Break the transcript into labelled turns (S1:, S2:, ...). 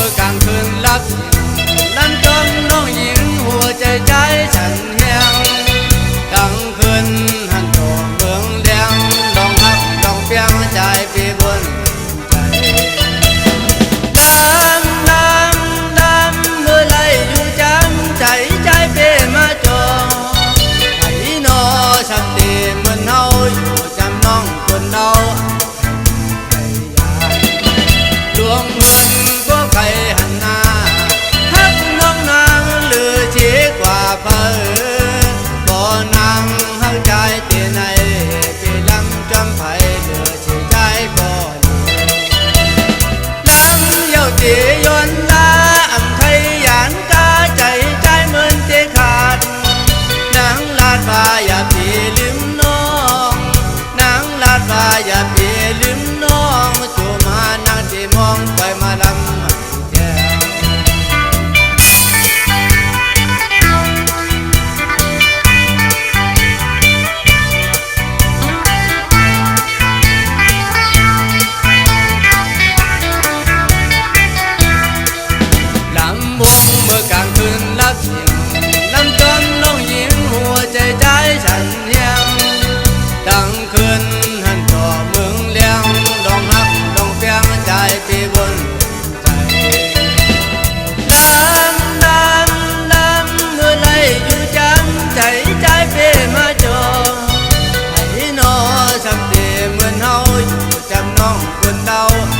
S1: อกลางคืนรักนั้นจนน้องหญิงหัวใจใจฉัน องไปมาลัง now.